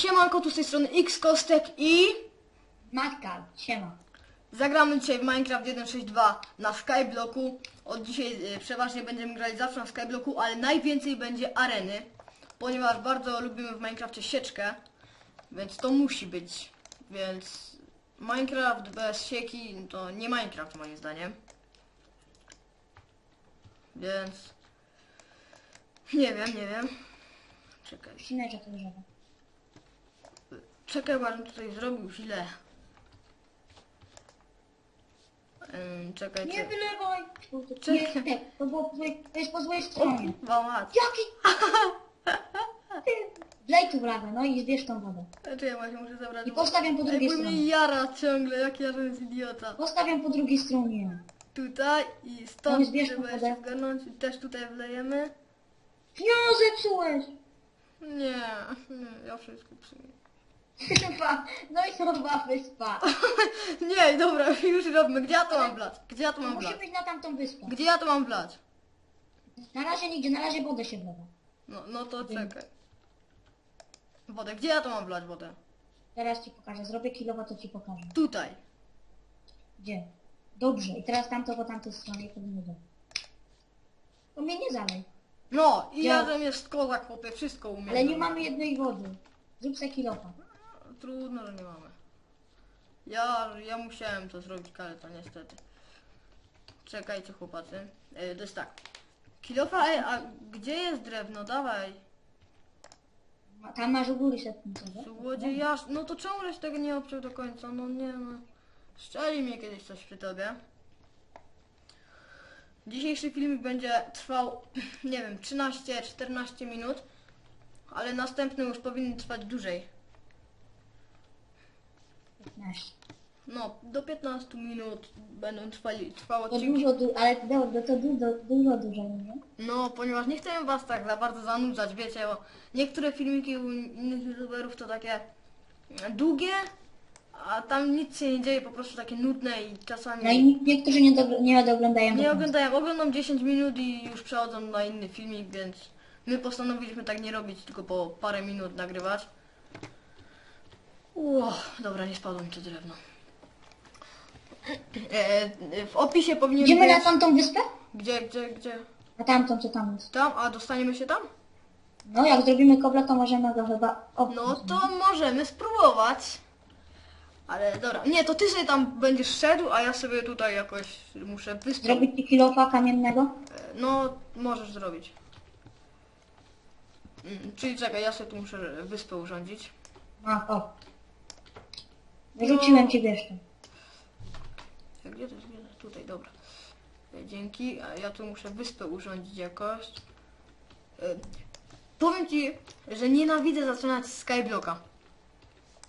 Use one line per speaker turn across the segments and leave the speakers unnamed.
Siemanko, tu z tej strony X-Kostek i
Matka, siema.
zagramy dzisiaj w Minecraft 1.6.2 na Skyblocku. Od dzisiaj y, przeważnie będziemy grali zawsze na Skyblocku, ale najwięcej będzie areny, ponieważ bardzo lubimy w Minecrafcie sieczkę, więc to musi być. Więc Minecraft bez sieki to nie Minecraft moim zdaniem. Więc nie wiem, nie wiem. Czekaj.
Ścineczek to drzewo.
Czekaj, bo on tutaj zrobił źle. Ym, czekaj,
Nie
czekaj.
wylewaj!
Czekaj.
Nie, to, było, po złej- to jest po złej
O,
stronie.
kurwa mać.
Jaki? Ty, Wlej tu wodę, no i zbierz tą wodę.
Czekaj, właśnie muszę zabrać.
I postawiam po
Ej,
drugiej
bo
stronie.
mnie jara ciągle, jak ja jest idiota.
Postawiam po drugiej stronie.
Tutaj i
No
stąd
zbierz
trzeba
wodę.
jeszcze zgarnąć i też tutaj wlejemy.
No, zepsułeś!
Nie, nie, ja wszystko psuję.
Chyba, no i nowa wyspa.
Nie, dobra, już robimy. Gdzie ja to mam wlać? Gdzie ja to mam
Musi
wlać?
być na tamtą wyspę.
Gdzie ja to mam wlać?
Na razie nigdzie, na razie wodę się wlewa.
No, no to czekaj. Wodę, gdzie ja to mam wlać wodę?
Teraz ci pokażę. Zrobię kilowa, to ci pokażę.
Tutaj.
Gdzie? Dobrze. I teraz tamto po tamtej stronie powinno być. To mnie nie zalej.
No, i ja, żem jest kozak, chłopie, wszystko umiem.
Ale nie mamy jednej wody. Zrób se kilofa.
Trudno, że nie mamy. Ja, ja musiałem to zrobić, ale to niestety. Czekajcie chłopacy. E, to jest tak. Kilofa, ej, a gdzie jest drewno? Dawaj.
Ma- Tam masz u góry setnicę,
Złodziejasz. No to czemu żeś tego nie obciął do końca? No nie no. Szczeli mnie kiedyś coś przy tobie. Dzisiejszy filmik będzie trwał, nie wiem, 13-14 minut. Ale następny już powinien trwać dłużej.
15.
No, do 15 minut będą trwali, trwały
To
odcinki.
dużo, du- ale to, to, to dużo, dużo, dużo, nie?
No, ponieważ nie chcę was tak za bardzo zanudzać, wiecie, bo niektóre filmiki u innych youtuberów to takie długie, a tam nic się nie dzieje, po prostu takie nudne i czasami
No i nie- niektórzy nie, do, nie oglądają
nie oglądają, oglądam 10 minut i już przechodzą na inny filmik, więc my postanowiliśmy tak nie robić, tylko po parę minut nagrywać. Ło, dobra, nie spadło mi to drewno. E, w opisie powinien
Idziemy
być...
na tamtą wyspę?
Gdzie, gdzie, gdzie?
Na tamtą, co tam jest.
Tam? A dostaniemy się tam?
No jak zrobimy kobla, to możemy go chyba... O,
No to możemy spróbować. Ale dobra, nie, to ty sobie tam będziesz szedł, a ja sobie tutaj jakoś muszę wyspę.
Zrobić ci kilofa kamiennego?
E, No, możesz zrobić. Mm, Czyli czekaj, ja sobie tu muszę wyspę urządzić.
A, o. Wyrzuciłem ci wiesz.
E, Gdzie to jest? Gdzie to jest? Tutaj, dobra. E, Dzięki, a ja tu muszę wyspę urządzić jakoś. E, Powiem ci, że nienawidzę zaczynać z Skyblocka.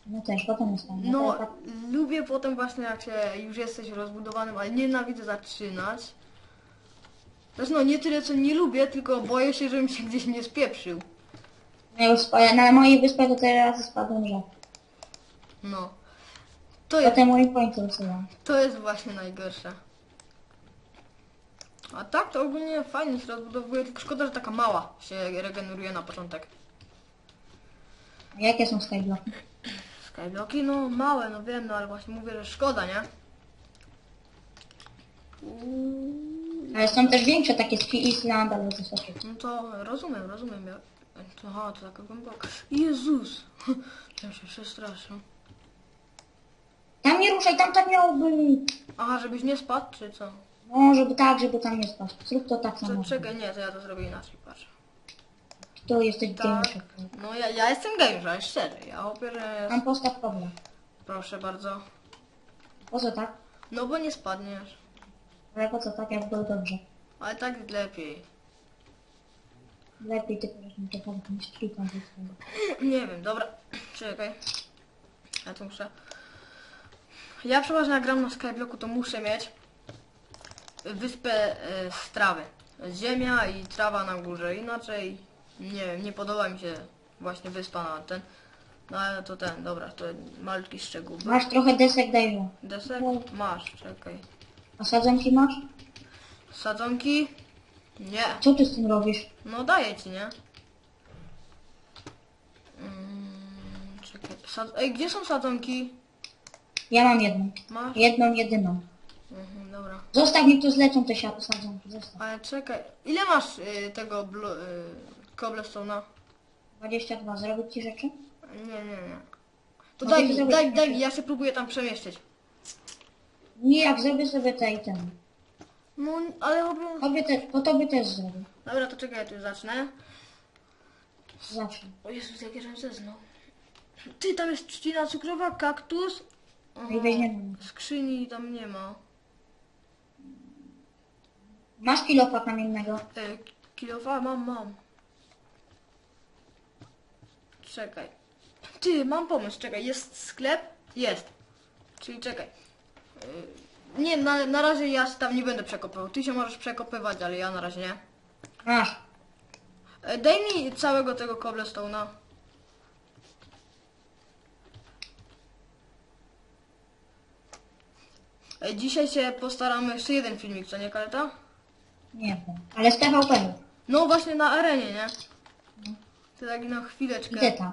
No też, potem jest.
No,
tak-
lubię potem właśnie jak się już jesteś rozbudowanym, ale nienawidzę zaczynać. Znaczy no, nie tyle co nie lubię, tylko boję się, żebym się gdzieś nie spieprzył.
Ja już spa- na mojej wyspie to teraz spadłem, że...
No. To jest,
Potem mój point usuwam.
to jest właśnie najgorsze. A tak to ogólnie fajnie się rozbudowuje, tylko szkoda, że taka mała się regeneruje na początek.
Jakie są skyblocki?
Skyblocki, no małe, no wiem, no ale właśnie mówię, że szkoda, nie?
Ale są też większe, takie z Island albo coś takiego.
No to rozumiem, rozumiem. Ja... to- Aha, to taka głęboka. Jezus! Ja się przestraszył.
Tam nie ruszaj, tam tak miało być.
Aha, żebyś nie spadł, czy co?
No, żeby tak, żeby tam nie spać. Zrób to tak
To
samo.
czekaj, nie, to ja to zrobię inaczej, patrz.
Tu jesteś
Tak. No ja, ja jestem gamer, szczerze. Ja opierę...
Tam postaw kobla.
Proszę bardzo.
Po co tak?
No bo nie spadniesz.
Ale po co tak, jak było dobrze.
Ale tak lepiej.
Lepiej ty powiesz mi to tak, niż.
Nie wiem, dobra. Czekaj. Ja tu muszę... Ja przeważnie jak gram na Skyblocku, to muszę mieć wyspę e, z trawy. Ziemia i trawa na górze. Inaczej, nie wiem, nie podoba mi się właśnie wyspa na ten. No ale to ten, dobra, to malutki szczegół.
Masz trochę desek, dajże.
Desek? Masz, czekaj.
A sadzonki masz?
Sadzonki? Nie.
Co ty z tym robisz?
No daję ci, nie? Mm, Sad... Ej, gdzie są sadzonki?
Ja mam jedną.
Masz?
Jedną, jedyną.
Mhm, dobra.
Zostaw mi tu zlecą te siatko sadzonki. Zostaw.
Ale czekaj, ile masz y, tego blo... Y, cobblestone'a?
22. Zrobić ci rzeczy?
Nie, nie, nie. To daj mi, daj, daj mi, ja się próbuję tam przemieszczyć.
Nie, jak zrobię sobie te i ten.
No, ale robię...
Tobie te, to tobie też zrobię.
Dobra, to czekaj, ja tu zacznę.
Zawsze.
O Jezus, jak ja zeznał. Ty, tam jest trzcina cukrowa, kaktus.
Weźmiemy.
Skrzyni tam nie ma.
Masz kilofa kamiennego.
E, kilofa mam, mam. Czekaj. Ty, mam pomysł, czekaj, jest sklep? Jest. Czyli czekaj. E, nie, na, na razie ja się tam nie będę przekopywał. Ty się możesz przekopywać, ale ja na razie nie.
Masz.
E, daj mi całego tego cobblestone'a. E, dzisiaj się postaramy jeszcze jeden filmik, co nie, Kaleta?
Nie wiem. Ale z TVP.
No właśnie na arenie, nie? To tak na chwileczkę.
tam.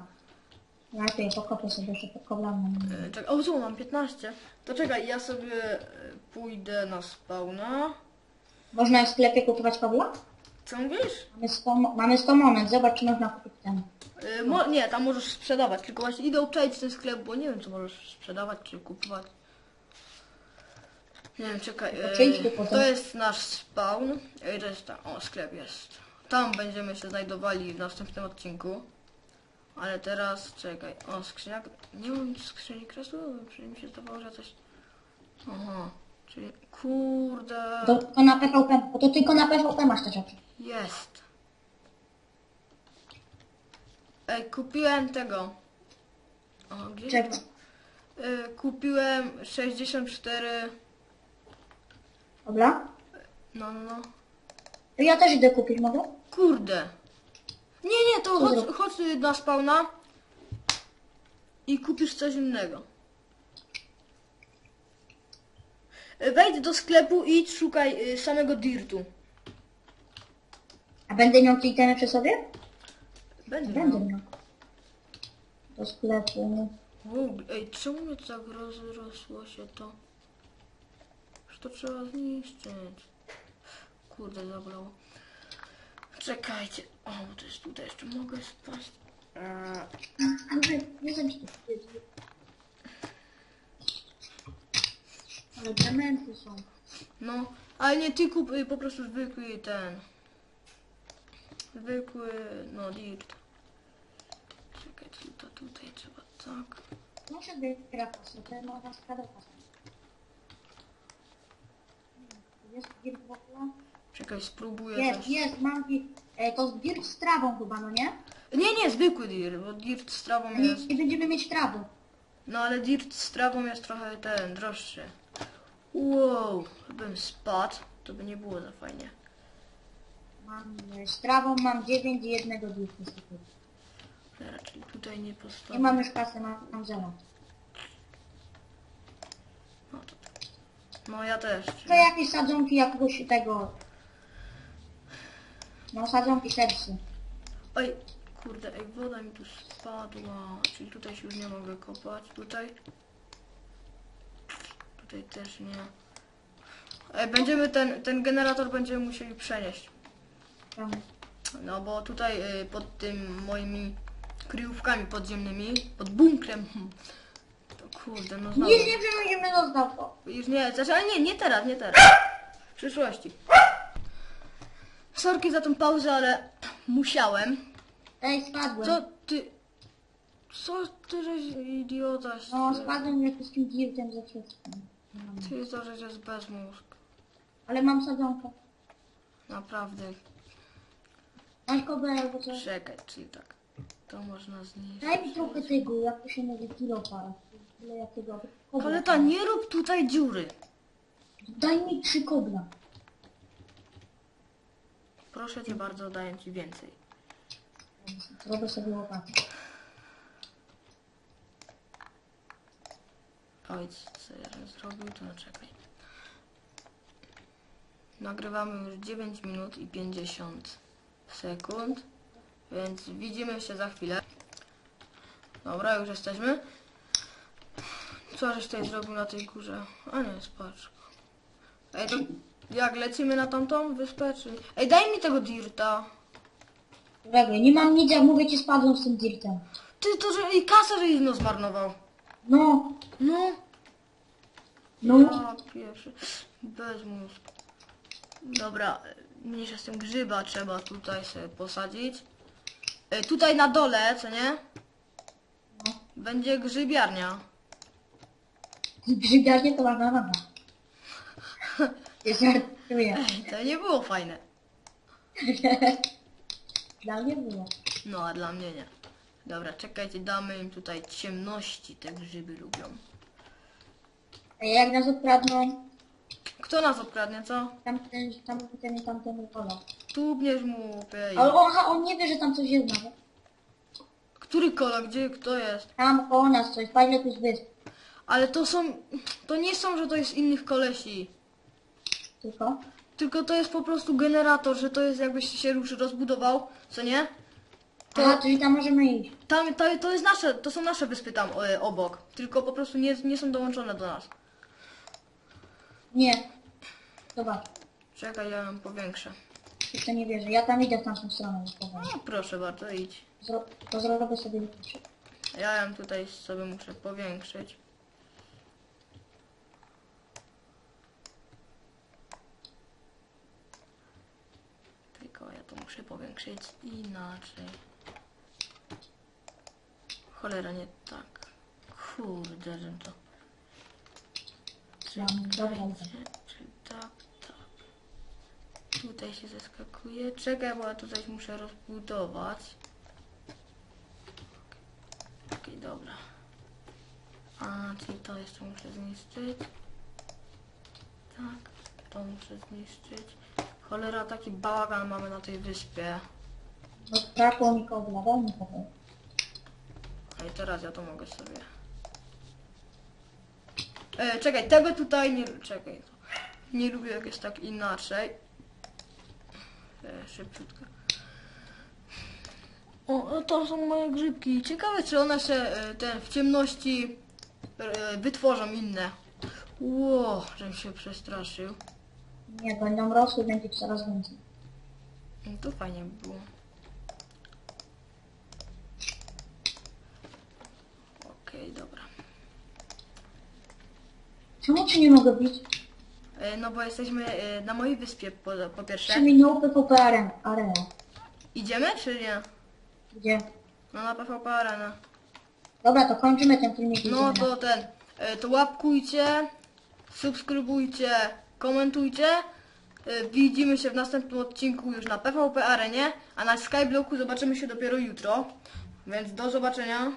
Najpierw pokopię sobie jeszcze pokoblam.
E, Czekaj, o tu mam 15. To czekaj, ja sobie e, pójdę na spawna.
Można w sklepie kupować kobla?
Co mówisz?
Mamy 100, mo- mamy 100 monet. Zobacz, czy można kupić ten.
E, Mo, nie, tam możesz sprzedawać, tylko właśnie idę obczaić ten sklep, bo nie wiem, co możesz sprzedawać czy kupować. Nie wiem, czekaj.
Potem.
to jest nasz spawn. E, to jest tam, o, sklep jest. Tam będziemy się znajdowali w następnym odcinku. Ale teraz, czekaj, o, skrzynia, nie mam skrzyni kresu, czyli mi się zdawało, że coś... Aha, czyli, kurde,
To tylko na PVP. Bo to tylko na PVP masz te rzeczy.
jest. Ej, kupiłem tego. O, gdzie
Czego?
Y, kupiłem 64.
Kobla?
No, no, no.
Ja też idę kupić, mogę?
Kurde. Nie, nie, to chodź, chodź y, na spawna i kupisz coś innego. Wejdź do sklepu i idź szukaj y, samego dirtu.
A będę miał te itemy przy sobie?
Będzie.
Będę
miał.
miał. Do sklepu.
Wow, Ej, czemu mnie tak rozrosło się to? To trzeba zniszczyć. Kurde, zabolało. Czekajcie. O, to jest tutaj jeszcze mogę spaść.
Ale nie jest. Ale diamenty są.
No, ale nie ty kup y, po prostu zwykły ten. Zwykły, no dirt. Czekaj, to tutaj trzeba tak.
Muszę zbierać kasę, to można składać kasę. Jest w ogóle?
Czekaj, spróbuję
Jest,
coś.
jest, mam. E, to z dirt z trawą chyba, no nie?
Nie, nie, zwykły dirt, bo dirt z trawą
Nie,
jest.
nie będziemy mieć trawy.
No ale dirt z trawą jest trochę ten, droższy. Wow, bym spadł, to by nie było za fajnie.
Mam, e, z trawą mam 9 i jednego dirtu. niestety.
Raczej tutaj nie
Nie
postawię.
mam już kasy, mam, mam zero.
No, to... no ja też.
To jakieś sadzonki jakiegoś tego... No sadzonki sercy.
Oj, kurde, ej, woda mi tu spadła. Czyli tutaj się już nie mogę kopać. Tutaj? Tutaj też nie. Ej, będziemy ten, ten generator będziemy musieli przenieść.
Tam.
No bo tutaj y, pod tym moimi kryjówkami podziemnymi, pod bunkrem. Kurde, no znowu.
Nic nie przemyślimy dostał to.
Już nie, znaczy, ale nie, nie teraz, nie teraz. W przyszłości. Sorki za tą pauzę, ale musiałem.
Ej, spadłem.
Co ty... Co ty żeś idiota?
No spadłem jakimś tym dirtem ze wszystkim.
Ty to, że jest bez mózg.
Ale mam sadzonkę.
Naprawdę.
Masz albo coś.
Czekaj, czyli tak. To można zniszczyć.
Daj mi trochę tego, jak to się mówi, kilofa. Tyle jakiego. Kobla.
Ale ta, nie rób tutaj dziury.
Daj mi trzy kobla.
Proszę cię bardzo, daję ci więcej.
Zrobię sobie łopatę.
Powiedz, co ja zrobił, to czekaj. Nagrywamy już 9 minut i 50 sekund, więc widzimy się za chwilę. Dobra, już jesteśmy. Co żeś tutaj zrobił na tej górze? A nie, spacz. Ej, to jak lecimy na tamtą wyspę, czy... Ej, daj mi tego dirta.
Którego? Nie mam nic, jak mówię ci spadłem z tym dirtem.
Ty, to że i kasę żeś no zmarnował.
No,
No.
no.
Ja pierwszy. Bez mózgu. Dobra, mniejsza z tym grzyba trzeba tutaj sobie posadzić. E, tutaj na dole, co nie?
no.
Będzie grzybiarnia.
Grzybiarnie to dobra. Ja żartuję.
To nie było fajne.
Dla mnie było.
No, a dla mnie nie. Dobra, czekajcie, damy im tutaj ciemności, te grzyby lubią.
Ej, jak nas ukradną,
Kto nas okradnie, co?
tamten, tamten i tamten kola.
Tubniesz mu, ej.
Ale on, aha, on nie wie, że tam coś jest nawet.
Który kola, gdzie, kto jest?
Tam koło nas coś, fajnie tu jest wysp.
Ale to są, to nie są, że to jest innych kolesi.
Tylko.
Tylko to jest po prostu generator, że to jest jakbyś się już rozbudował, co nie? To-
Aha, czyli tam możemy iść.
Tam, to, to jest nasze, to są nasze wyspy tam e, obok. Tylko po prostu nie, nie są dołączone do nas.
Nie. Zobacz,
Czekaj, ja ją powiększę.
ty to nie wierzę. Ja tam idę w tamtą stronę. spokojnie.
No proszę bardzo, idź.
Zro to zrobię sobie.
Ja ją tutaj sobie muszę powiększyć. Tylko ja to muszę powiększyć inaczej. Cholera, nie tak. Kurde, że to...
Dobra.
Czy tak, tak. Tutaj się zeskakuje. Czekaj, bo ja coś muszę rozbudować. Okej, dobra. A, czyli to jeszcze muszę zniszczyć. Tak, to muszę zniszczyć. Cholera, taki bałagan mamy na tej wyspie.
No, brakło mi kobla, daj mi.
A i teraz ja to mogę sobie. E, czekaj, tego tutaj nie. Czekaj. Nie lubię jak jest tak inaczej. E, szybciutko. O, to są moje grzybki. Ciekawe czy one się e, ten, w ciemności e, wytworzą inne. Ło, żebym się przestraszył.
Nie, będą rosły, będzie coraz więcej.
No to fajnie by było. Okej, dobra.
Czemu ci nie mogę bić?
E, No bo jesteśmy e, na mojej wyspie po, po pierwsze.
Trzy minuty po PRM, arena.
Idziemy czy nie?
Gdzie?
No na PvP Arena.
Dobra, to kończymy ten filmik.
No
idziemy.
to ten, e, to łapkujcie, subskrybujcie, komentujcie. E, Widzimy się w następnym odcinku już na PvP Arenie, a na Skyblocku zobaczymy się dopiero jutro. Więc do zobaczenia.